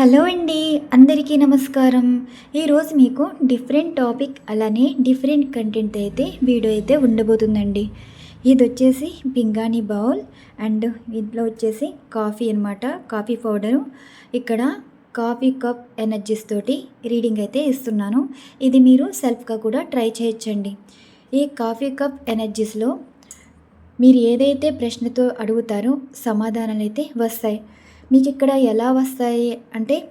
Hello అండి అందరికీ నమస్కారం. ఈరోజు మీకు డిఫరెంట్ టాపిక్ అలానే డిఫరెంట్ కంటెంట్ అయితే వీడియో అయితే ఉండబోతుందండి. ఇది వచ్చేసి పింగాణి బౌల్ అండ్ ఇంట్లో వచ్చేసి కాఫీ అనమాట కాఫీ పౌడరు. ఇక్కడ కాఫీ కప్ ఎనర్జీస్ తోటి రీడింగ్ అయితే ఇస్తున్నాను. ఇది మీరు సెల్ఫ్గా కూడా ట్రై చేయొచ్చండి. ఈ కాఫీ కప్ ఎనర్జీస్లో మీరు ఏదైతే ప్రశ్నతో అడుగుతారో సమాధానాలు అయితే వస్తాయి. మీకు ఇక్కడ ఎలా వస్తాయి? అంటే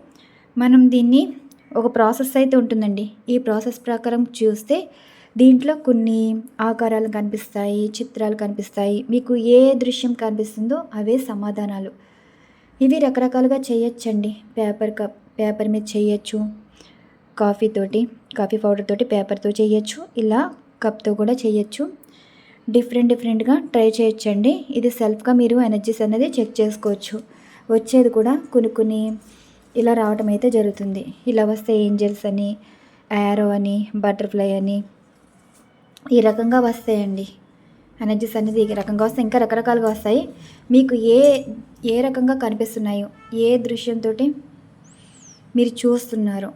మనం దీన్ని ఒక ప్రాసెస్ అయితే ఉంటుందండి. ఈ ప్రాసెస్ ప్రకారం చూస్తే దీంట్లో కొన్ని ఆకారాలు కనిపిస్తాయి చిత్రాలు కనిపిస్తాయి. మీకు ఏ దృశ్యం కనిపిస్తుందో అవే సమాధానాలు. ఇవి రకరకాలుగా చేయొచ్చండి. పేపర్ కప్ పేపర్ మీద చేయొచ్చు. కాఫీ తోటి కాఫీ పౌడర్ తోటి పేపర్తో చేయొచ్చు. ఇలా కప్తో కూడా చేయొచ్చు. డిఫరెంట్ డిఫరెంట్గా ట్రై చేయొచ్చండి. ఇది సెల్ఫ్గా మీరు ఎనర్జీస్ అనేది చెక్ చేసుకోవచ్చు. వచ్చేది కూడా కొన్ని కొన్ని ఇలా రావటం అయితే జరుగుతుంది. ఇలా వస్తే ఏంజల్స్ అని యారో అని బటర్ఫ్లై అని ఈ రకంగా వస్తాయండి. ఎనర్జీస్ అనేది ఈ రకంగా వస్తాయి. ఇంకా రకరకాలుగా వస్తాయి. మీకు ఏ ఏ రకంగా కనిపిస్తున్నాయో ఏ దృశ్యంతో మీరు చూస్తున్నారు?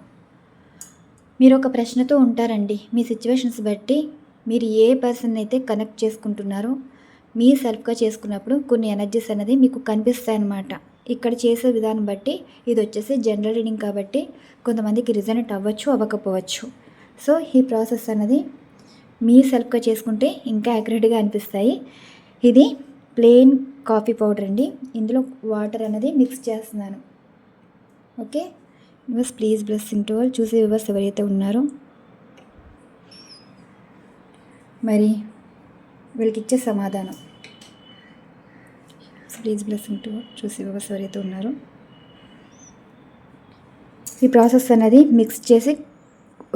మీరు ఒక ప్రశ్నతో ఉంటారండి. మీ సిచ్యువేషన్స్ బట్టి మీరు ఏ పర్సన్ అయితే కనెక్ట్ చేసుకుంటున్నారో మీ సెల్ఫ్గా చేసుకున్నప్పుడు కొన్ని ఎనర్జీస్ అనేది మీకు కనిపిస్తాయి అన్నమాట ఇక్కడ చేసే విధానం బట్టి ఇది వచ్చేసి జనరల్ రీడింగ్ కాబట్టి కొంతమందికి రిజనెట్ అవ్వచ్చు అవ్వకపోవచ్చు. సో ఈ ప్రాసెస్ అనేది మీ సెల్ఫ్గా చేసుకుంటే ఇంకా యాక్యురేట్గా అనిపిస్తాయి. ఇది ప్లెయిన్ కాఫీ పౌడర్ అండి. ఇందులో వాటర్ అనేది మిక్స్ చేస్తున్నాను. Okay? Bus please blessing to all చూసే వివర్స్ ఎవరైతే ఉన్నారో. మరి వీళ్ళకి ఇచ్చే సమాధానం. ప్లీజ్ బ్లెస్సింగ్ టు చూసి వివర్స్ ఎవరైతే ఉన్నారు. ఈ ప్రాసెస్ అనేది మిక్స్ చేసి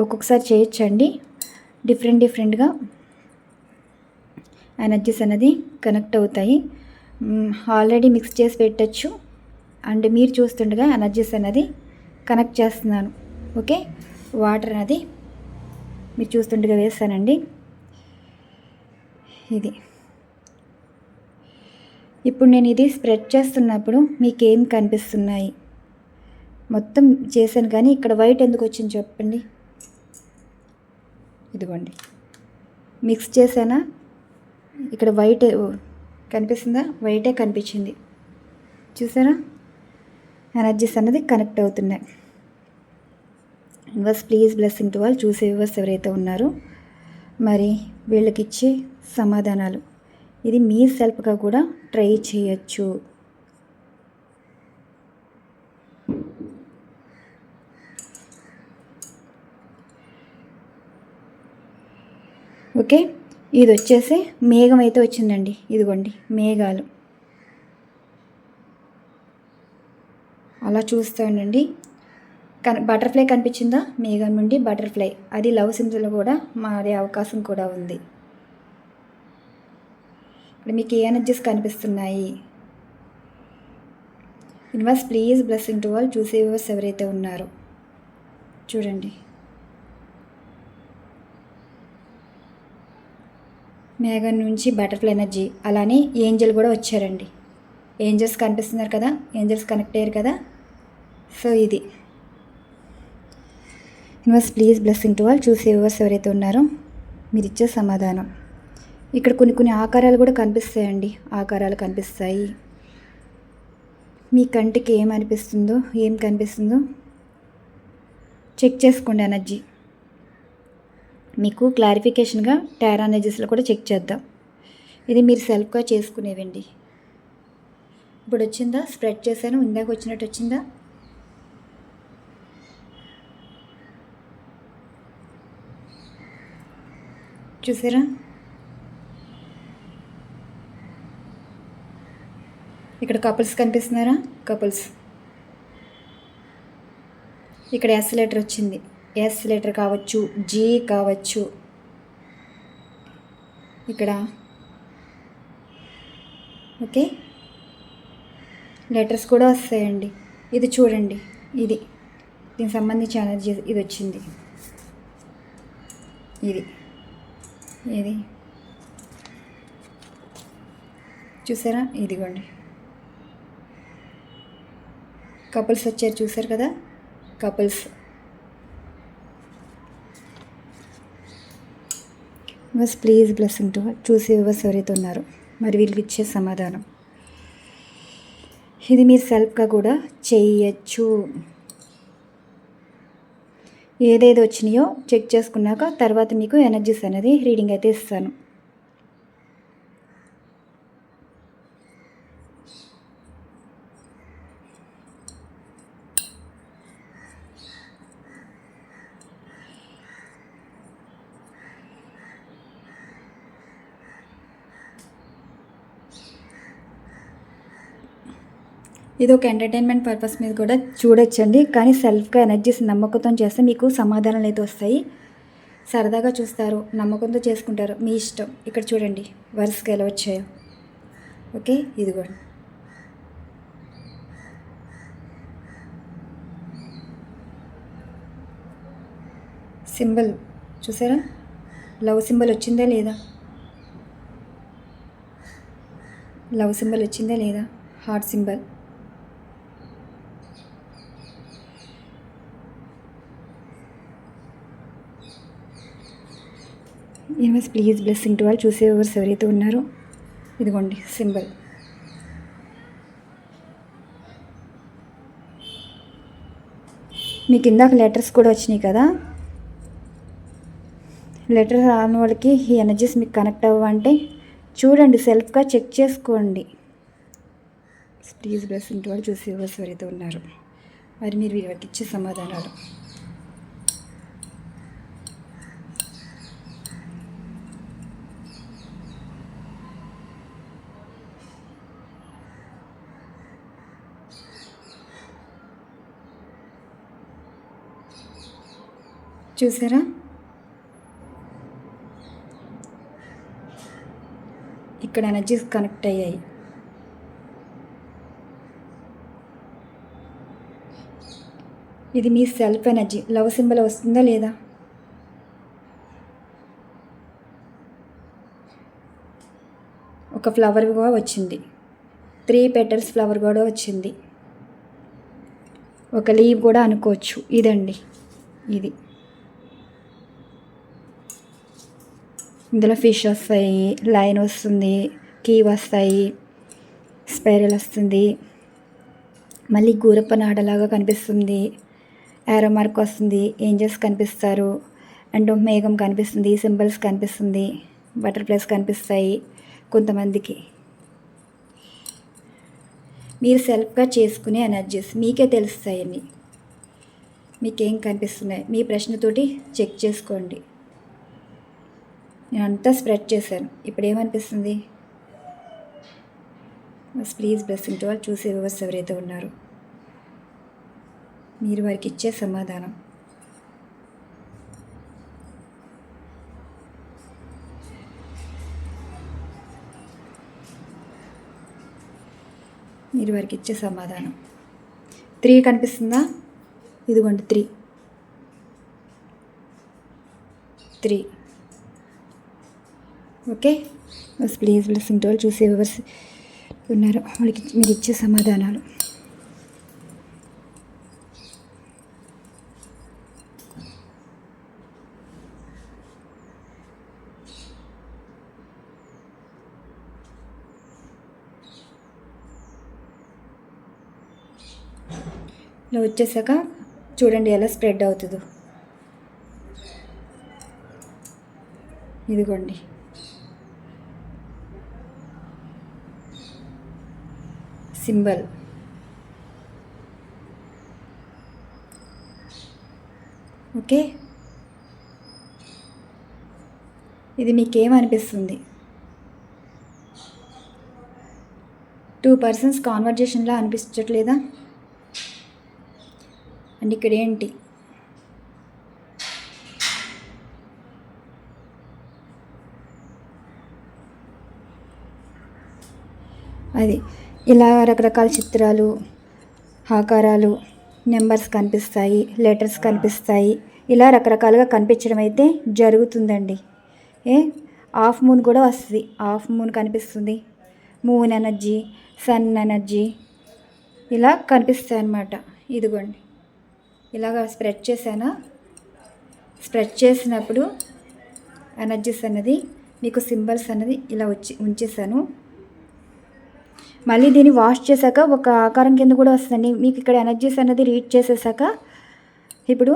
ఒక్కొక్కసారి చేయొచ్చండి. డిఫరెంట్ డిఫరెంట్గా ఎనర్జీస్ అనేది కనెక్ట్ అవుతాయి. ఆల్రెడీ మిక్స్ చేసి పెట్టచ్చు. అండ్ మీరు చూస్తుండగా ఎనర్జీస్ అనేది కనెక్ట్ చేస్తున్నాను. ఓకే? వాటర్ అనేది మీరు చూస్తుండగా వేస్తానండి. ఇది. ఇప్పుడు నేను ఇది స్ప్రెడ్ చేస్తున్నప్పుడు మీకు ఏం కనిపిస్తున్నాయి? మొత్తం చేశాను కానీ ఇక్కడ వైట్ ఎందుకు వచ్చింది చెప్పండి. ఇదిగోండి. మిక్స్ చేశానా? ఇక్కడ వైట్ కనిపిస్తుందా? వైటే కనిపించింది. చూసారా? ఎనర్జీస్ అనేది కనెక్ట్ అవుతున్నాయి. ఇన్వర్స్ ప్లీజ్ బ్లెస్సింగ్ టు వాళ్ళు చూసే వివర్స్ ఎవరైతే ఉన్నారో మరి వీళ్ళకి ఇచ్చే సమాధానాలు. ఇది మీ సెల్ఫ్గా కూడా ట్రై చేయొచ్చు. ఓకే? ఇది వచ్చేసి మేఘం అయితే వచ్చిందండి. ఇదిగోండి మేఘాలు. అలా చూస్తూ ఉండండి. కన్ బటర్ఫ్లై కనిపించిందా? మేఘం నుండి బటర్ఫ్లై. అది లవ్ సింబల్ కూడా మారే అవకాశం కూడా ఉంది. ఇప్పుడు మీకు ఏ ఎనర్జీస్ కనిపిస్తున్నాయి? యూనివర్స్ ప్లీజ్ బ్లెస్సింగ్ టు వాళ్ళు చూసే వ్యూవర్స్ ఎవరైతే ఉన్నారో. చూడండి. మేఘం నుంచి బటర్ఫ్లై ఎనర్జీ అలానే ఏంజల్ కూడా వచ్చారండి. ఏంజల్స్ కనిపిస్తున్నారు కదా? ఏంజల్స్ కనెక్ట్ అయ్యారు కదా? సో ఇది. యూనివర్స్ ప్లీజ్ బ్లెస్సింగ్ టు వాళ్ళు చూసే వ్యూవర్స్ ఎవరైతే ఉన్నారో మీరు ఇచ్చే సమాధానం. ఇక్కడ కొన్ని కొన్ని ఆకారాలు కూడా కనిపిస్తాయండి. ఆకారాలు కనిపిస్తాయి. మీ కంటికి ఏం అనిపిస్తుందో ఏం కనిపిస్తుందో చెక్ చేసుకోండి ఎనర్జీ. మీకు క్లారిఫికేషన్గా టారా ఎనర్జీస్లో కూడా చెక్ చేద్దాం. ఇది మీరు సెల్ఫ్గా చేసుకునేవండి. ఇప్పుడు వచ్చిందా? స్ప్రెడ్ చేశాను. ఇందాక వచ్చినట్టు వచ్చిందా? చూసారా? ఇక్కడ కపుల్స్ కనిపిస్తున్నారా? కపుల్స్. ఇక్కడ ఎస్ లెటర్ వచ్చింది. ఎస్ లెటర్ కావచ్చు జీ కావచ్చు. ఇక్కడ. ఓకే. లెటర్స్ కూడా వస్తాయండి. ఇది చూడండి. ఇది. దీనికి సంబంధించి ఎనర్జీ ఇది వచ్చింది. ఇది. ఇది. చూసారా? ఇదిగోండి. కపుల్స్ వచ్చారు చూసారు కదా? Couples. Bus please blessing to చూసి వివర్స్ ఎవరైతే ఉన్నారు మరి వీళ్ళకి ఇచ్చే సమాధానం. ఇది మీరు సెల్ఫ్గా కూడా చేయొచ్చు ఏదేది వచ్చినాయో చెక్ చేసుకున్నాక తర్వాత మీకు ఎనర్జీస్ అనేది రీడింగ్ అయితే ఇస్తాను. ఇది ఒక ఎంటర్టైన్మెంట్ పర్పస్ మీద కూడా చూడొచ్చండి. కానీ సెల్ఫ్గా ఎనర్జీస్ నమ్మకంతో చేస్తే మీకు సమాధానాలు అయితే వస్తాయి. సరదాగా చూస్తారు నమ్మకంతో చేసుకుంటారు. మీ ఇష్టం. ఇక్కడ చూడండి వరుసగా ఎలా వచ్చాయో. ఓకే ఇది కూడా సింబల్ చూసారా? లవ్ సింబల్ వచ్చిందా లేదా? లవ్ సింబల్ వచ్చిందా లేదా? Heart symbol. Universe please blessing to వాళ్ళు చూసే ఎవరు ఎవరైతే ఉన్నారో ఇదిగోండి సింబల్ మీకు ఇందాక లెటర్స్ కూడా వచ్చినాయి కదా? లెటర్ రాని వాళ్ళకి ఈ ఎనర్జీస్ మీకు కనెక్ట్ అవ్వంటే చూడండి సెల్ఫ్గా చెక్ చేసుకోండి. ప్లీజ్ బ్లెస్సింగ్ టు వాళ్ళు చూసి ఎవరు ఎవరైతే ఉన్నారు మరి మీరు వీళ్ళకి ఇచ్చే సమాధానాలు. చూసారా? ఇక్కడ ఎనర్జీస్ కనెక్ట్ అయ్యాయి. ఇది మీ సెల్ఫ్ ఎనర్జీ లవ్ సింబల్ వస్తుందా లేదా? ఒక ఫ్లవర్ కూడా వచ్చింది. త్రీ పెటల్స్ ఫ్లవర్ కూడా వచ్చింది. ఒక లీవ్ కూడా అనుకోవచ్చు. ఇదండి. ఇది. ఇందులో ఫిష్ వస్తాయి లైన్ వస్తుంది కీ వస్తాయి స్పైరల్ వస్తుంది మళ్ళీ గూరప్ప నాడలాగా కనిపిస్తుంది యారో మార్క్ వస్తుంది ఏంజల్స్ కనిపిస్తారు అండ్ మేఘం కనిపిస్తుంది సింబల్స్ కనిపిస్తుంది బటర్ఫ్లైస్ కనిపిస్తాయి కొంతమందికి. మీరు సెల్ఫ్గా చేసుకునే ఎనర్జీస్ మీకే తెలుస్తాయని మీకేం కనిపిస్తున్నాయి? మీ ప్రశ్నతోటి చెక్ చేసుకోండి. నేను అంతా స్ప్రెడ్ చేశాను. ఇప్పుడు ఏమనిపిస్తుంది బస్ ప్లీజ్ బ్లెస్సింగ్ టు వాళ్ళు చూసే వివర్స్ ఎవరైతే ఉన్నారో మీరు వారికి ఇచ్చే సమాధానం. మీరు వారికి ఇచ్చే సమాధానం. త్రీ కనిపిస్తుందా? ఇదిగోండి three. Three. Okay? Bus please blessing to వాళ్ళు చూసే వివర్స్ ఉన్నారు వాళ్ళకి మీరు ఇచ్చే సమాధానాలు. ఇలా వచ్చేసాక చూడండి ఎలా స్ప్రెడ్ అవుతుందో. ఇదిగోండి. సింబల్. ఓకే? ఇది మీకేమనిపిస్తుంది? టూ పర్సన్స్ కాన్వర్జేషన్లా అనిపించట్లేదా? అండ్ ఇక్కడ ఏంటి అది. ఇలా రకరకాల చిత్రాలు ఆకారాలు నెంబర్స్ కనిపిస్తాయి లెటర్స్ కనిపిస్తాయి. ఇలా రకరకాలుగా కనిపించడం అయితే జరుగుతుందండి. ఏ? హాఫ్ మూన్ కూడా వస్తుంది. హాఫ్ మూన్ కనిపిస్తుంది. మూన్ ఎనర్జీ సన్ ఎనర్జీ ఇలా కనిపిస్తాయి అన్నమాట ఇదిగోండి. ఇలాగ స్ప్రెడ్ చేశానా? స్ప్రెడ్ చేసినప్పుడు ఎనర్జీస్ అన్నది మీకు సింబల్స్ అన్నది ఇలా వచ్చి ఉంచేసాను మళ్ళీ దీన్ని వాష్ చేశాక ఒక ఆకారం కింద కూడా వస్తుందండి. మీకు ఇక్కడ ఎనర్జీస్ అనేది రీడ్ చేసేసాక ఇప్పుడు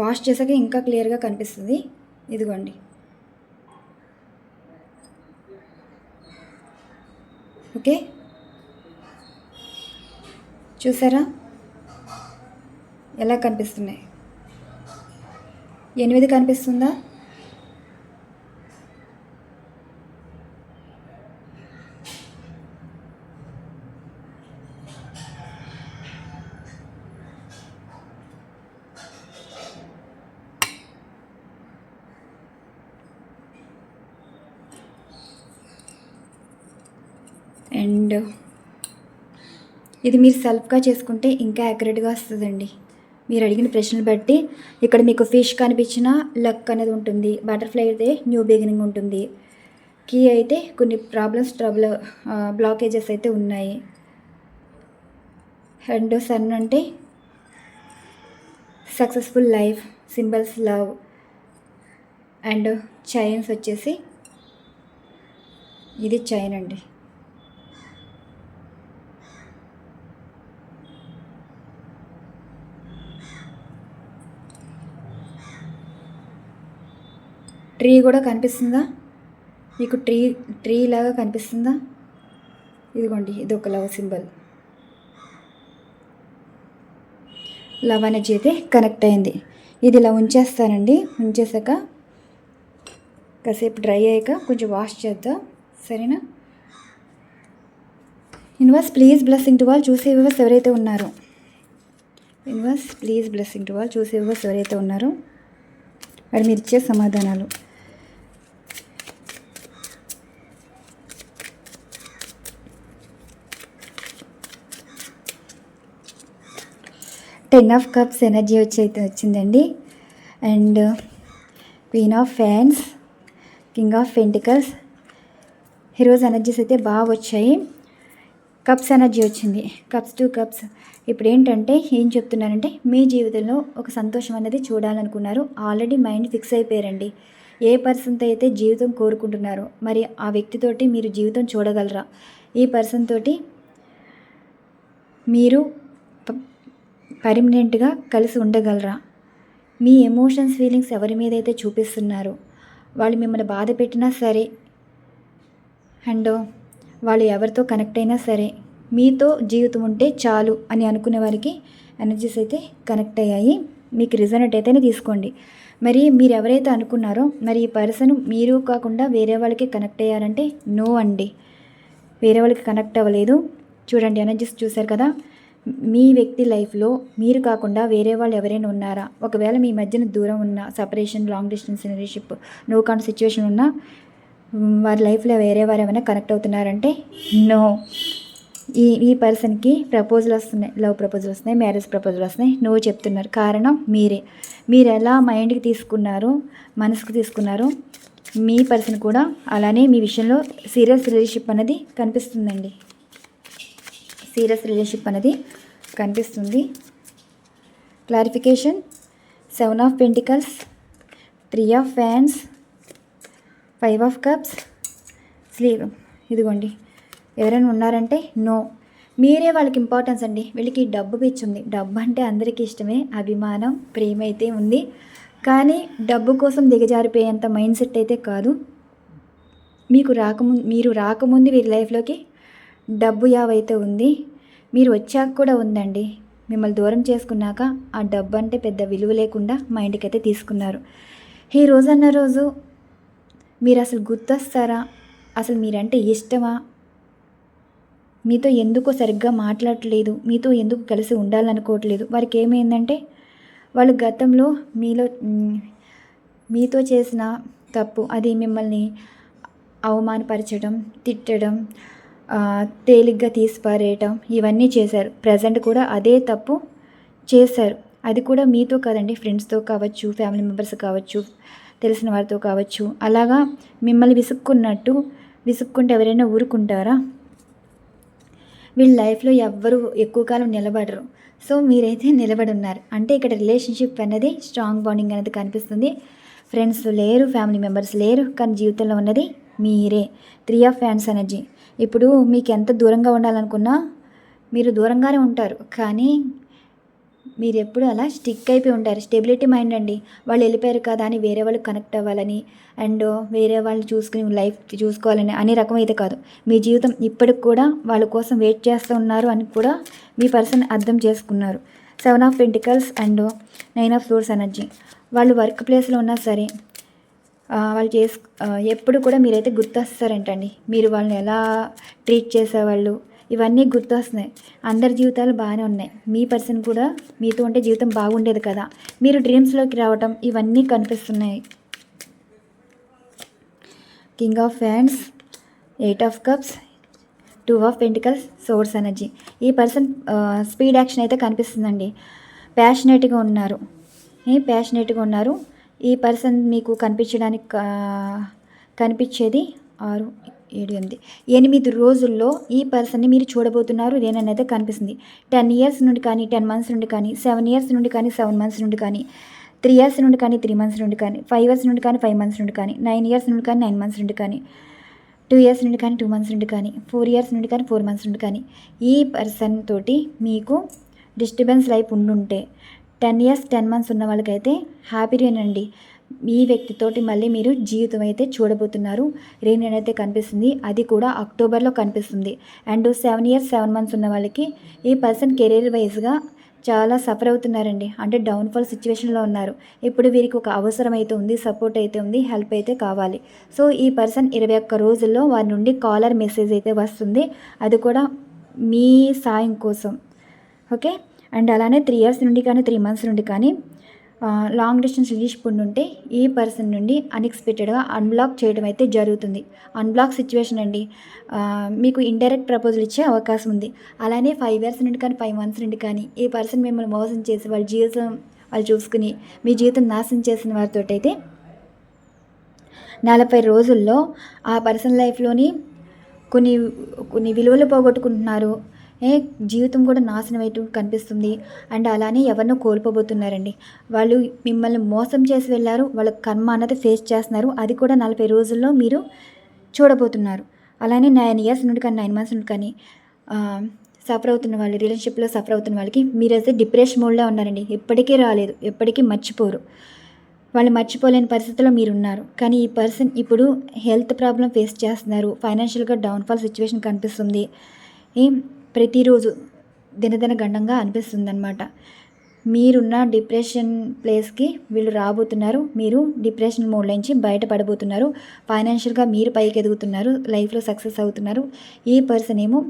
వాష్ చేశాక ఇంకా క్లియర్గా కనిపిస్తుంది. ఇదిగోండి. ఓకే? చూసారా? ఎలా కనిపిస్తున్నాయి? ఎనిమిది కనిపిస్తుందా అండ్ ఇది మీరు సెల్ఫ్గా చేసుకుంటే ఇంకా యాక్యురేట్గా వస్తుందండి. మీరు అడిగిన ప్రశ్నలు బట్టి ఇక్కడ మీకు ఫిష్ కనిపించిన లక్ అనేది ఉంటుంది. బటర్ఫ్లై అయితే న్యూ బిగినింగ్ ఉంటుంది. కీ అయితే కొన్ని ప్రాబ్లమ్స్ ట్రబుల్ బ్లాకేజెస్ అయితే ఉన్నాయి. అండ్ సన్ అంటే successful life symbols love and chains వచ్చేసి ఇది చైన్ అండి. ట్రీ కూడా కనిపిస్తుందా? మీకు ట్రీ ట్రీ లాగా కనిపిస్తుందా? ఇదిగోండి ఇది ఒక లవ్ సింబల్. లవ్ ఎనర్జీ అయితే కనెక్ట్ అయింది. ఇది ఇలా ఉంచేస్తానండి. ఉంచేసాక కాసేపు డ్రై అయ్యాక కొంచెం వాష్ చేద్దాం. సరేనా? యూనివర్స్ ప్లీజ్ బ్లెస్సింగ్ టు వాళ్ళు చూసే వ్యూవర్స్ ఎవరైతే ఉన్నారో. యూనివర్స్ ప్లీజ్ బ్లెస్సింగ్ టు వాళ్ళు చూసే వ్యూవర్స్ ఎవరైతే ఉన్నారో. మరి మీరు ఇచ్చే సమాధానాలు. టెన్ ఆఫ్ కప్స్ ఎనర్జీ వచ్చి అయితే వచ్చిందండి. And queen of fans king of pentacles heroes energies అయితే బాగా వచ్చాయి. కప్స్ ఎనర్జీ వచ్చింది. Cups two cups. ఇప్పుడు ఏంటంటే ఏం చెప్తున్నారంటే మీ జీవితంలో ఒక సంతోషం అనేది చూడాలనుకున్నారు. ఆల్రెడీ మైండ్ ఫిక్స్ అయిపోయారండి. ఏ పర్సన్తో అయితే జీవితం కోరుకుంటున్నారో మరి ఆ వ్యక్తితోటి మీరు జీవితం చూడగలరా? ఈ పర్సన్ తోటి మీరు పర్మనెంట్గా కలిసి ఉండగలరా? మీ ఎమోషన్స్ ఫీలింగ్స్ ఎవరి మీద అయితే చూపిస్తున్నారో వాళ్ళు మిమ్మల్ని బాధ పెట్టినా సరే అండ్ వాళ్ళు ఎవరితో కనెక్ట్ అయినా సరే మీతో జీవితం ఉంటే చాలు అని అనుకునే వారికి ఎనర్జీస్ అయితే కనెక్ట్ అయ్యాయి. మీకు రిజనెట్ అయితేనే తీసుకోండి. మరి మీరు ఎవరైతే అనుకున్నారో మరి ఈ పర్సన్ మీరు కాకుండా వేరే వాళ్ళకి కనెక్ట్ అయ్యారంటే నో అండి. వేరే వాళ్ళకి కనెక్ట్ అవ్వలేదు. చూడండి ఎనర్జీస్ చూశారు కదా? మీ వ్యక్తి లైఫ్లో మీరు కాకుండా వేరే వాళ్ళు ఎవరైనా ఉన్నారా? ఒకవేళ మీ మధ్యన దూరం ఉన్న separation long distance relationship no కాన్ సిచ్యువేషన్ ఉన్నా వారి లైఫ్లో వేరే వారు ఏమైనా కనెక్ట్ అవుతున్నారంటే నో ఈ ఈ పర్సన్కి ప్రపోజల్ వస్తున్నాయి లవ్ ప్రపోజల్ వస్తున్నాయి మ్యారేజ్ ప్రపోజల్ వస్తున్నాయి నో చెప్తున్నారు. కారణం మీరే. మీరు ఎలా మైండ్కి తీసుకున్నారో మనసుకు తీసుకున్నారో మీ పర్సన్ కూడా అలానే మీ విషయంలో సీరియస్ రిలేషన్షిప్ అనేది కనిపిస్తుందండి. సీరియస్ రిలేషన్షిప్ అనేది కనిపిస్తుంది. Clarification seven of pentacles three of fans five of cups. Slew ఇదిగోండి. ఎవరైనా ఉన్నారంటే నో. మీరే వాళ్ళకి ఇంపార్టెన్స్ అండి. వీళ్ళకి డబ్బు పిచ్చి ఉంది. డబ్బు అంటే అందరికీ ఇష్టమే. అభిమానం ప్రేమ అయితే ఉంది. కానీ డబ్బు కోసం దిగజారిపోయేంత మైండ్ సెట్ అయితే కాదు. మీకు రాకముందు మీరు రాకముందు వీరి లైఫ్లోకి డబ్బు యావైతే ఉంది మీరు వచ్చాక కూడా ఉందండి. మిమ్మల్ని దూరం చేసుకున్నాక ఆ డబ్బు అంటే పెద్ద విలువ లేకుండా మా అయితే తీసుకున్నారు. ఈ రోజన్న రోజు మీరు అసలు గుర్తొస్తారా? అసలు మీరంటే ఇష్టమా? మీతో ఎందుకో సరిగ్గా మాట్లాడట్లేదు మీతో ఎందుకు కలిసి ఉండాలనుకోవట్లేదు. వారికి ఏమైందంటే వాళ్ళు గతంలో మీలో మీతో చేసిన తప్పు అది మిమ్మల్ని అవమానపరచడం తిట్టడం తేలిగ్గా తీసిపారేయటం ఇవన్నీ చేశారు. ప్రజెంట్ కూడా అదే తప్పు చేశారు. అది కూడా మీతో కాదండి ఫ్రెండ్స్తో కావచ్చు ఫ్యామిలీ మెంబర్స్ కావచ్చు తెలిసిన వారితో కావచ్చు. అలాగా మిమ్మల్ని విసుక్కున్నట్టు విసుక్కుంటే ఎవరైనా ఊరుకుంటారా? వీళ్ళ లైఫ్లో ఎవ్వరు ఎక్కువ కాలం నిలబడరు. సో మీరైతే నిలబడి ఉన్నారు అంటే ఇక్కడ రిలేషన్షిప్ అనేది స్ట్రాంగ్ బాండింగ్ అనేది కనిపిస్తుంది. ఫ్రెండ్స్ లేరు ఫ్యామిలీ మెంబర్స్ లేరు కానీ జీవితంలో ఉన్నది మీరే. త్రీ ఆఫ్ ఫ్యాన్స్ ఎనర్జీ ఇప్పుడు మీకు ఎంత దూరంగా ఉండాలనుకున్నా మీరు దూరంగానే ఉంటారు. కానీ మీరు ఎప్పుడు అలా స్టిక్ అయిపోయి ఉంటారు. స్టెబిలిటీ మైండ్ అండి. వాళ్ళు వెళ్ళిపోయారు కదా అని వేరే వాళ్ళు కనెక్ట్ అవ్వాలని అండ్ వేరే వాళ్ళు చూసుకుని లైఫ్ చూసుకోవాలని అనే రకం అయితే కాదు. మీ జీవితం ఇప్పటికి కూడా వాళ్ళ కోసం వెయిట్ చేస్తూ ఉన్నారు అని కూడా మీ పర్సన్ అర్థం చేసుకున్నారు. Seven of pentacles and nine of source energy. వాళ్ళు వర్క్ ప్లేస్లో ఉన్నా సరే వాళ్ళు చేసు ఎప్పుడు కూడా మీరైతే గుర్తొస్తారంటండి. మీరు వాళ్ళని ఎలా ట్రీట్ చేసేవాళ్ళు? ఇవన్నీ గుర్తొస్తున్నాయి. అందరి జీవితాలు బాగానే ఉన్నాయి. మీ పర్సన్ కూడా మీతో ఉంటే జీవితం బాగుండేది కదా. మీరు డ్రీమ్స్లోకి రావటం ఇవన్నీ కనిపిస్తున్నాయి. King of fans eight of cups two of pentacles source energy. ఈ పర్సన్ స్పీడ్ యాక్షన్ అయితే కనిపిస్తుందండి. ప్యాషనేట్గా ఉన్నారు. ప్యాషనేట్గా ఉన్నారు. ఈ పర్సన్ మీకు కనిపించడానికి కనిపించేది ఆరు ఏడు ఎనిమిది ఎనిమిది రోజుల్లో ఈ పర్సన్ని మీరు చూడబోతున్నారు ఇదేనని కనిపిస్తుంది టెన్ ఇయర్స్ నుండి కానీ టెన్ మంత్స్ నుండి కానీ సెవెన్ ఇయర్స్ నుండి కానీ సెవెన్ మంత్స్ నుండి కానీ త్రీ ఇయర్స్ నుండి కానీ త్రీ మంత్స్ నుండి కానీ ఫైవ్ ఇయర్స్ నుండి కానీ ఫైవ్ మంత్స్ నుండి కానీ నైన్ ఇయర్స్ నుండి కానీ నైన్ మంత్స్ నుండి కానీ టూ ఇయర్స్ నుండి కానీ టూ మంత్స్ నుండి కానీ ఫోర్ ఇయర్స్ నుండి కానీ ఫోర్ మంత్స్ నుండి కానీ ఈ పర్సన్ తోటి మీకు డిస్టర్బెన్స్ లైఫ్ ఉండుంటే టెన్ ఇయర్స్ టెన్ మంత్స్ ఉన్న వాళ్ళకైతే హ్యాపీనేనండి ఈ వ్యక్తితోటి మళ్ళీ మీరు జీవితం అయితే చూడబోతున్నారు. రెయిన్ అయితే కనిపిస్తుంది. అది కూడా అక్టోబర్లో కనిపిస్తుంది. And seven years seven months ఉన్న వాళ్ళకి ఈ పర్సన్ కెరీర్ వైజ్గా చాలా సఫర్ అవుతున్నారండి. అంటే డౌన్ఫాల్ సిచ్యువేషన్లో ఉన్నారు. ఇప్పుడు వీరికి ఒక అవసరం అయితే ఉంది సపోర్ట్ అయితే ఉంది హెల్ప్ అయితే కావాలి. సో ఈ పర్సన్ ఇరవై ఒక్క రోజుల్లో వారి నుండి కాలర్ మెసేజ్ అయితే వస్తుంది. అది కూడా మీ సాయం కోసం. ఓకే? అండ్ అలానే త్రీ ఇయర్స్ నుండి కానీ త్రీ మంత్స్ నుండి కానీ లాంగ్ డిస్టెన్స్ రిలేషన్షిప్ ఉంటే ఈ పర్సన్ నుండి అన్ఎక్స్పెక్టెడ్గా అన్బ్లాక్ చేయడం అయితే జరుగుతుంది. అన్బ్లాక్ సిచ్యువేషన్ అండి. మీకు ఇండైరెక్ట్ ప్రపోజల్ ఇచ్చే అవకాశం ఉంది. అలానే ఫైవ్ ఇయర్స్ నుండి కానీ ఫైవ్ మంత్స్ నుండి కానీ ఈ పర్సన్ మిమ్మల్ని మోసం చేసి వాళ్ళ జీవితం వాళ్ళు చూసుకుని మీ జీవితం నాశనం చేసిన వారితో అయితే నలభై రోజుల్లో ఆ పర్సన్ లైఫ్లోని కొన్ని కొన్ని విలువలు పోగొట్టుకుంటున్నారు. జీవితం కూడా నాశనం అయ్యటం కనిపిస్తుంది. అండ్ అలానే ఎవరినో కోల్పోబోతున్నారండి. వాళ్ళు మిమ్మల్ని మోసం చేసి వెళ్ళారు వాళ్ళ కర్మ అన్నది ఫేస్ చేస్తున్నారు. అది కూడా నలభై రోజుల్లో మీరు చూడబోతున్నారు. అలానే నైన్ ఇయర్స్ నుండి కానీ నైన్ మంత్స్ నుండి కానీ సఫర్ అవుతున్న వాళ్ళు రిలేషన్షిప్లో సఫర్ అవుతున్న వాళ్ళకి మీరైతే డిప్రెషన్ మోడ్లో ఉన్నారండి. ఎప్పటికీ రాలేదు ఎప్పటికీ మర్చిపోరు. వాళ్ళు మర్చిపోలేని పరిస్థితిలో మీరు ఉన్నారు. కానీ ఈ పర్సన్ ఇప్పుడు హెల్త్ ప్రాబ్లం ఫేస్ చేస్తున్నారు. ఫైనాన్షియల్గా డౌన్ఫాల్ సిచ్యువేషన్ కనిపిస్తుంది. ఏం ప్రతిరోజు దినదిన గండంగా అనిపిస్తుంది అనమాట మీరున్న డిప్రెషన్ ప్లేస్కి వీళ్ళు రాబోతున్నారు. మీరు డిప్రెషన్ మోడ్ నుంచి బయటపడబోతున్నారు. ఫైనాన్షియల్గా మీరు పైకి ఎదుగుతున్నారు లైఫ్లో సక్సెస్ అవుతున్నారు. ఈ పర్సన్ ఏమో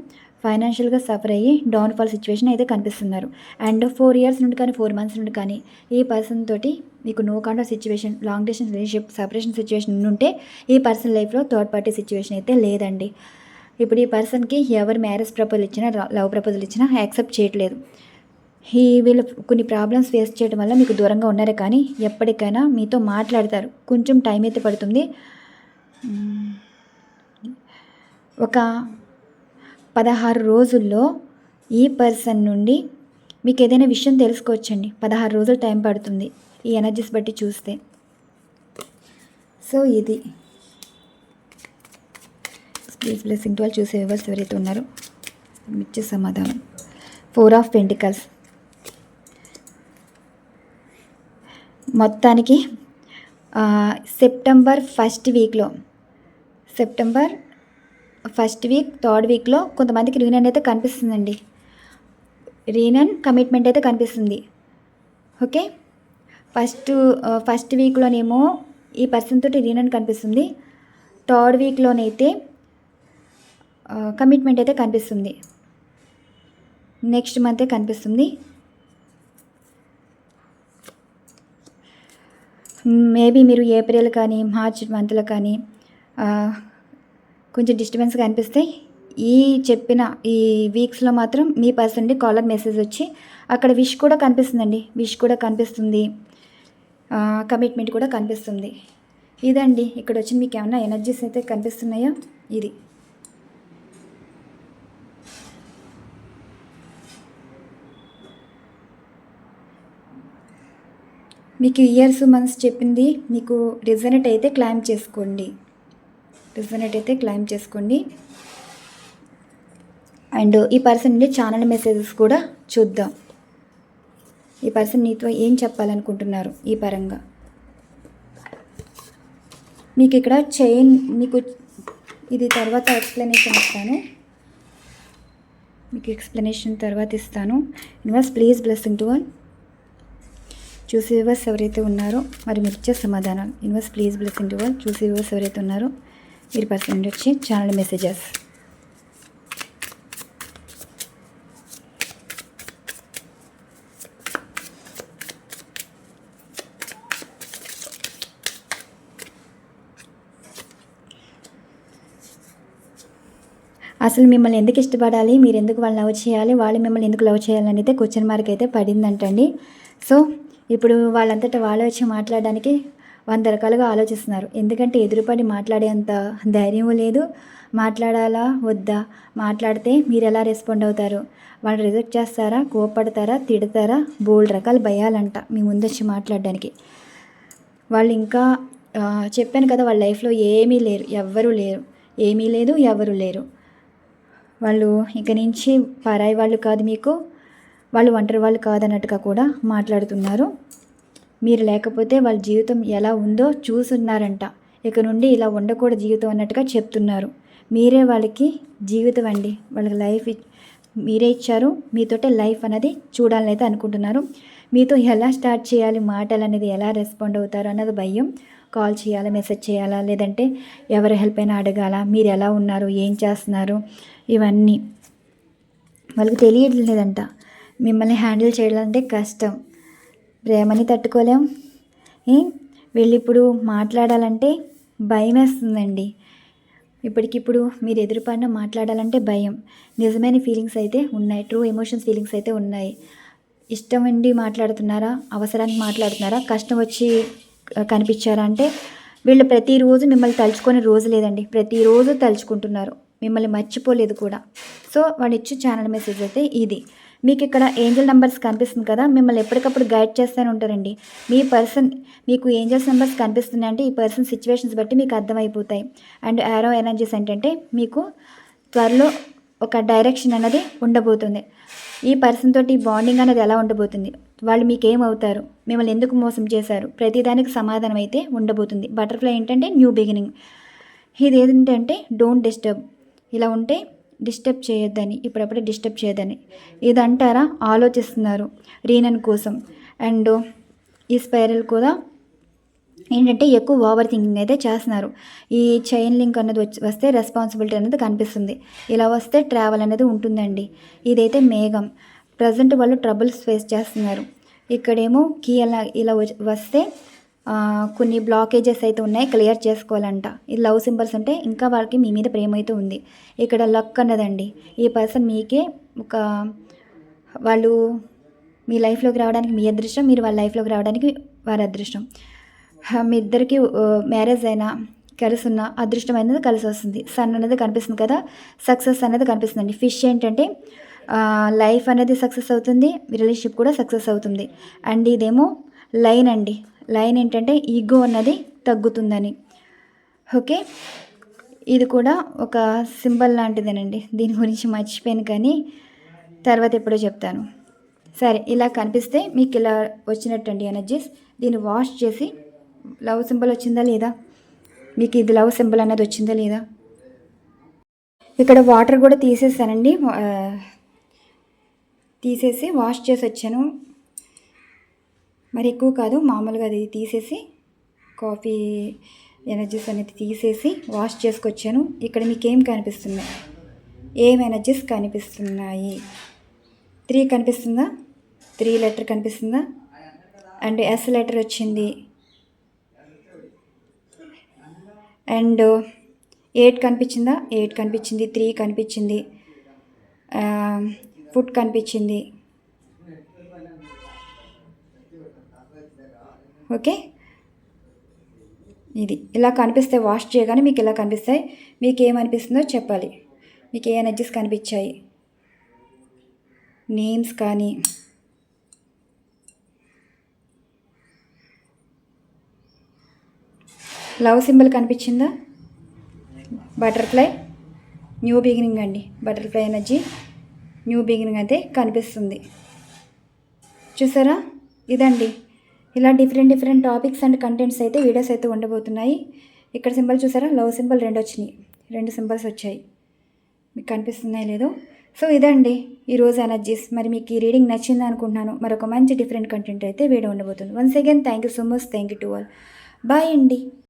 ఫైనాన్షియల్గా సఫర్ అయ్యి డౌన్ఫాల్ సిచ్యువేషన్ అయితే కనిపిస్తున్నారు. అండ్ ఫోర్ ఇయర్స్ నుండి కానీ ఫోర్ మంత్స్ నుండి కానీ ఈ పర్సన్ తోటి మీకు no contact situation long distance relationship separation situation ఉంటే ఈ పర్సన్ లైఫ్లో థర్డ్ పార్టీ సిచ్యువేషన్ అయితే లేదండి. ఇప్పుడు ఈ పర్సన్కి ఎవరు మ్యారేజ్ ప్రపోజల్ ఇచ్చినా లవ్ ప్రపోజల్ ఇచ్చినా యాక్సెప్ట్ చేయట్లేదు. ఈ వీళ్ళు కొన్ని ప్రాబ్లమ్స్ ఫేస్ చేయడం వల్ల మీకు దూరంగా ఉన్నారే కానీ ఎప్పటికైనా మీతో మాట్లాడతారు. కొంచెం టైం అయితే పడుతుంది. ఒక పదహారు రోజుల్లో ఈ పర్సన్ నుండి మీకు ఏదైనా విషయం తెలుసుకోవచ్చండి. పదహారు రోజులు టైం పడుతుంది ఈ ఎనర్జీస్ బట్టి చూస్తే. సో ఇది. ప్లీజ్ బ్లెస్సింగ్ ట్వెల్వ్ చూసే వివర్స్ ఎవరైతే ఉన్నారో ఇచ్చే సమాధానం. ఫోర్ ఆఫ్ పెంటికల్స్ మొత్తానికి సెప్టెంబర్ ఫస్ట్ వీక్లో సెప్టెంబర్ ఫస్ట్ వీక్ థర్డ్ వీక్లో కొంతమందికి రీనన్ అయితే కనిపిస్తుందండి. రీనన్ కమిట్మెంట్ అయితే కనిపిస్తుంది. ఓకే ఫస్ట్ ఫస్ట్ వీక్లోనేమో ఈ పర్సన్ తోటి రీనన్ కనిపిస్తుంది. థర్డ్ వీక్లోనైతే కమిట్మెంట్ అయితే కనిపిస్తుంది. నెక్స్ట్ మంతే కనిపిస్తుంది. మేబీ మీరు ఏప్రిల్ కానీ మార్చ్ మంత్లో కానీ కొంచెం డిస్టర్బెన్స్గా అనిపిస్తే ఈ చెప్పిన ఈ వీక్స్లో మాత్రం మీ పర్సన్ నుండి కాలర్ మెసేజ్ వచ్చి అక్కడ విష్ కూడా కనిపిస్తుందండి. విష్ కూడా కనిపిస్తుంది. కమిట్మెంట్ కూడా కనిపిస్తుంది. ఇదండి. ఇక్కడ వచ్చి మీకు ఏమైనా ఎనర్జీస్ అయితే కనిపిస్తున్నాయా? ఇది. మీకు ఇయర్స్ మంత్స్ చెప్పింది మీకు రిజనెట్ అయితే క్లైమ్ చేసుకోండి. రిజనెట్ అయితే క్లైమ్ చేసుకోండి. అండ్ ఈ పర్సన్ నుండి ఛానల్ మెసేజెస్ కూడా చూద్దాం. ఈ పర్సన్ నీతో ఏం చెప్పాలనుకుంటున్నారు ఈ పరంగా? మీకు ఇక్కడ చైన్ మీకు ఇది తర్వాత ఎక్స్ప్లెనేషన్ ఇస్తాను. మీకు ఎక్స్ప్లెనేషన్ తర్వాత ఇస్తాను. Universe please blessing to one చూసి వ్యూవర్స్ ఎవరైతే ఉన్నారో మరి మీరు ఇచ్చే సమాధానం. Universe please bless to one చూసి వ్యూవర్స్ ఎవరైతే ఉన్నారో మీరు పర్సన్ వచ్చి ఛానల్ మెసేజెస్. అసలు మిమ్మల్ని ఎందుకు ఇష్టపడాలి? మీరు ఎందుకు వాళ్ళు లవ్ చేయాలి? వాళ్ళు మిమ్మల్ని ఎందుకు లవ్ చేయాలని అయితే క్వశ్చన్ మార్క్ అయితే పడిందంటండి. సో ఇప్పుడు వాళ్ళంతటా వాళ్ళు వచ్చి మాట్లాడడానికి వంద రకాలుగా ఆలోచిస్తున్నారు. ఎందుకంటే ఎదురుపడి మాట్లాడేంత ధైర్యం లేదు. మాట్లాడాలా? వద్దా? మాట్లాడితే మీరు ఎలా రెస్పాండ్ అవుతారు? వాళ్ళు రిజెక్ట్ చేస్తారా? కోపడతారా తిడతారా? బోల్డ్ రకాల భయాలంట మీ ముందు వచ్చి మాట్లాడడానికి. వాళ్ళు ఇంకా చెప్పాను కదా వాళ్ళ లైఫ్లో ఏమీ లేరు. ఎవ్వరూ లేరు. ఏమీ లేదు ఎవరు లేరు. వాళ్ళు ఇక నుంచి పరాయి వాళ్ళు కాదు మీకు. వాళ్ళు ఒంటరి వాళ్ళు కాదన్నట్టుగా కూడా మాట్లాడుతున్నారు. మీరు లేకపోతే వాళ్ళ జీవితం ఎలా ఉందో చూసున్నారంట. ఇక నుండి ఇలా ఉండకూడదు జీవితం అన్నట్టుగా చెప్తున్నారు. మీరే వాళ్ళకి జీవితం అండి. వాళ్ళకి లైఫ్ మీరే ఇచ్చారు. మీతోటే లైఫ్ అనేది చూడాలని అయితే అనుకుంటున్నారు. మీతో ఎలా స్టార్ట్ చేయాలి మాటలు అనేది ఎలా రెస్పాండ్ అవుతారు అన్నది భయం. కాల్ చేయాలా మెసేజ్ చేయాలా లేదంటే ఎవరి హెల్ప్ అయినా అడగాల మీరు ఎలా ఉన్నారు ఏం చేస్తున్నారు ఇవన్నీ. వాళ్ళకి తెలియట్లేదంట. మిమ్మల్ని హ్యాండిల్ చేయాలంటే కష్టం. ప్రేమని తట్టుకోలేం. ఏ? ఇప్పుడు మాట్లాడాలంటే భయం వేస్తుందండి ఇప్పటికిప్పుడు మీరు ఎదురుపడిన మాట్లాడాలంటే భయం. నిజమైన ఫీలింగ్స్ అయితే ఉన్నాయి. ట్రూ ఎమోషన్స్ ఫీలింగ్స్ అయితే ఉన్నాయి. ఇష్టం ఉండి మాట్లాడుతున్నారా? అవసరానికి మాట్లాడుతున్నారా? కష్టం వచ్చి కనిపించారా? అంటే వీళ్ళు ప్రతిరోజు మిమ్మల్ని తలుచుకొని రోజు లేదండి. ప్రతిరోజు తలుచుకుంటున్నారు. మిమ్మల్ని మర్చిపోలేదు కూడా. సో వాళ్ళు ఇచ్చే ఛానల్ మెసేజ్ అయితే ఇది. మీకు ఇక్కడ ఏంజల్ నెంబర్స్ కనిపిస్తుంది కదా మిమ్మల్ని ఎప్పటికప్పుడు గైడ్ చేస్తూనే ఉంటారండి. మీ పర్సన్ మీకు ఏంజల్స్ నెంబర్స్ కనిపిస్తున్నాయంటే ఈ పర్సన్ సిచ్యువేషన్స్ బట్టి మీకు అర్థమైపోతాయి. అండ్ యారో ఎనర్జీస్ ఏంటంటే మీకు త్వరలో ఒక డైరెక్షన్ అనేది ఉండబోతుంది. ఈ పర్సన్ తోటి బాండింగ్ అనేది ఎలా ఉండబోతుంది? వాళ్ళు మీకు ఏమవుతారు మిమ్మల్ని ఎందుకు మోసం చేశారు? ప్రతిదానికి సమాధానం అయితే ఉండబోతుంది. బటర్ఫ్లై ఏంటంటే న్యూ బిగినింగ్. ఇది ఏంటంటే డోంట్ డిస్టర్బ్. ఇలా ఉంటే డిస్టర్బ్ చేయొద్దని ఇప్పుడప్పుడే డిస్టర్బ్ చేయొద్దని. ఇది అంటారా ఆలోచిస్తున్నారు రీనన్ కోసం. అండ్ ఈ స్పైరల్ కూడా ఏంటంటే ఎక్కువ ఓవర్ థింకింగ్ అయితే చేస్తున్నారు. ఈ చైన్ లింక్ అనేది వచ్చి వస్తే రెస్పాన్సిబిలిటీ అనేది కనిపిస్తుంది. ఇలా వస్తే ట్రావెల్ అనేది ఉంటుందండి. ఇదైతే మేఘం. ప్రజెంట్ వాళ్ళు ట్రబుల్స్ ఫేస్ చేస్తున్నారు. ఇక్కడేమో కీ అలా ఇలా వచ్చి- వస్తే కొన్ని బ్లాకేజెస్ అయితే ఉన్నాయి క్లియర్ చేసుకోవాలంట. ఈ లవ్ సింబల్స్ ఉంటే ఇంకా వాళ్ళకి మీ మీద ప్రేమ అయితే ఉంది. ఇక్కడ లక్ అన్నదండి. ఈ పర్సన్ మీకే ఒక వాళ్ళు మీ లైఫ్లోకి రావడానికి మీ అదృష్టం మీరు వాళ్ళ లైఫ్లోకి రావడానికి వారి అదృష్టం. మీ ఇద్దరికి మ్యారేజ్ అయినా కలిసి ఉన్న అదృష్టం అనేది కలిసి వస్తుంది. సన్ అనేది కనిపిస్తుంది కదా సక్సెస్ అనేది కనిపిస్తుందండి. ఫిష్ ఏంటంటే లైఫ్ అనేది సక్సెస్ అవుతుంది రిలేషన్షిప్ కూడా సక్సెస్ అవుతుంది. అండ్ ఇదేమో లైన్ అండి. లైన్ ఏంటంటే ఈగో అన్నది తగ్గుతుందని. ఓకే? ఇది కూడా ఒక సింబల్ లాంటిదేనండి. దీని గురించి మర్చిపోయాను కానీ తర్వాత ఎప్పుడో చెప్తాను. సరే ఇలా కనిపిస్తే మీకు ఇలా వచ్చినట్టండి ఎనర్జీస్ దీన్ని వాష్ చేసి లవ్ సింబల్ వచ్చిందా లేదా? మీకు ఇది లవ్ సింబల్ అనేది వచ్చిందా లేదా? ఇక్కడ వాటర్ కూడా తీసేసానండి. తీసేసి వాష్ చేసి వచ్చాను. మరి ఎక్కువ కాదు మామూలుగా అది తీసేసి కాఫీ ఎనర్జీస్ అనేది తీసేసి వాష్ చేసుకొచ్చాను. ఇక్కడ మీకు ఏం కనిపిస్తున్నాయి ఏం ఎనర్జీస్ కనిపిస్తున్నాయి? త్రీ కనిపిస్తుందా? త్రీ లెటర్ కనిపిస్తుందా? అండ్ ఎస్ లెటర్ వచ్చింది. అండ్ ఎయిట్ కనిపించిందా? ఎయిట్ కనిపించింది త్రీ కనిపించింది ఫుడ్ కనిపించింది. ఓకే? ఇది. ఇలా కనిపిస్తే వాష్ చేయగానే మీకు ఇలా కనిపిస్తాయి. మీకు ఏమనిపిస్తుందో చెప్పాలి. మీకు ఏ ఎనర్జీస్ కనిపించాయి? నేమ్స్ కానీ. లవ్ సింబల్ కనిపించిందా? బటర్ఫ్లై న్యూ బిగినింగ్ అండి. బటర్ఫ్లై ఎనర్జీ న్యూ బిగినింగ్ అయితే కనిపిస్తుంది. చూసారా? ఇదండి. ఇలా different different topics and contents అయితే వీడియోస్ అయితే ఉండబోతున్నాయి. ఇక్కడ సింబల్ చూసారా? లవ్ సింబల్ రెండు వచ్చినాయి. రెండు సింబల్స్ వచ్చాయి. మీకు కనిపిస్తున్నాయి లేదో? సో ఇదండి ఈరోజు ఎనర్జీస్ మరి మీకు ఈ రీడింగ్ నచ్చింది అనుకుంటున్నాను. మరొక మంచి డిఫరెంట్ కంటెంట్ అయితే వీడియో ఉండబోతుంది. Once again thank you so much thank you to all bye అండి.